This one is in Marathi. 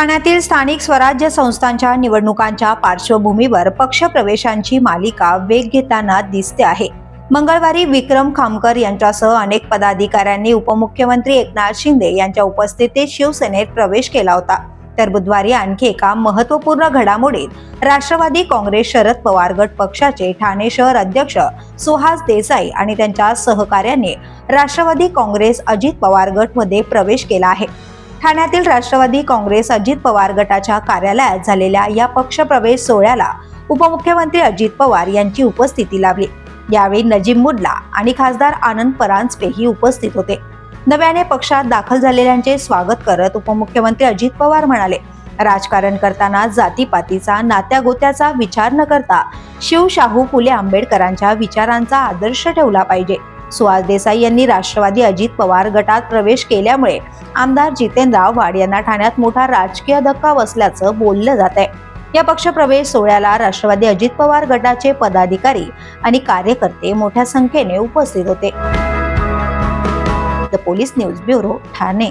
ठाण्यातील स्थानिक स्वराज्य संस्थांच्या निवडणुकांच्या पार्श्वभूमीवर पक्षप्रवेशांची मालिका वेग घेताना दिसते आहे. मंगळवारी विक्रम खामकर यांच्यासह अनेक पदाधिकाऱ्यांनी उपमुख्यमंत्री एकनाथ शिंदे यांच्या उपस्थितीत शिवसेनेत प्रवेश केला होता. तर बुधवारी आणखी एका महत्त्वपूर्ण घडामोडीत राष्ट्रवादी काँग्रेस शरद पवार गट पक्षाचे ठाणे शहर अध्यक्ष सुहास देसाई आणि त्यांच्या सहकार्याने राष्ट्रवादी काँग्रेस अजित पवार गटमध्ये प्रवेश केला आहे. ठाण्यातील राष्ट्रवादी काँग्रेस अजित पवार गटाच्या कार्यालयात झालेल्या या पक्षप्रवेश सोहळ्याला उपमुख्यमंत्री अजित पवार यांची उपस्थिती लाभली. यावेळी नजीब मुडला आणि खासदार आनंद परांजपेही उपस्थित होते. नव्याने पक्षात दाखल झालेल्यांचे स्वागत करत उपमुख्यमंत्री अजित पवार म्हणाले राजकारण करताना जातीपातीचा नात्यागोत्याचा विचार न करता शिव शाहू फुले आंबेडकरांच्या विचारांचा आदर्श ठेवला पाहिजे. सुहास देसाई यांनी राष्ट्रवादी अजित पवार गटात प्रवेश केल्यामुळे आमदार जितेंद्र आव्हाड यांना ठाण्यात मोठा राजकीय धक्का बसल्याचं बोललं जात आहे. या पक्षप्रवेश सोहळ्याला राष्ट्रवादी अजित पवार गटाचे पदाधिकारी आणि कार्यकर्ते मोठ्या संख्येने उपस्थित होते. The police news bureau Thane.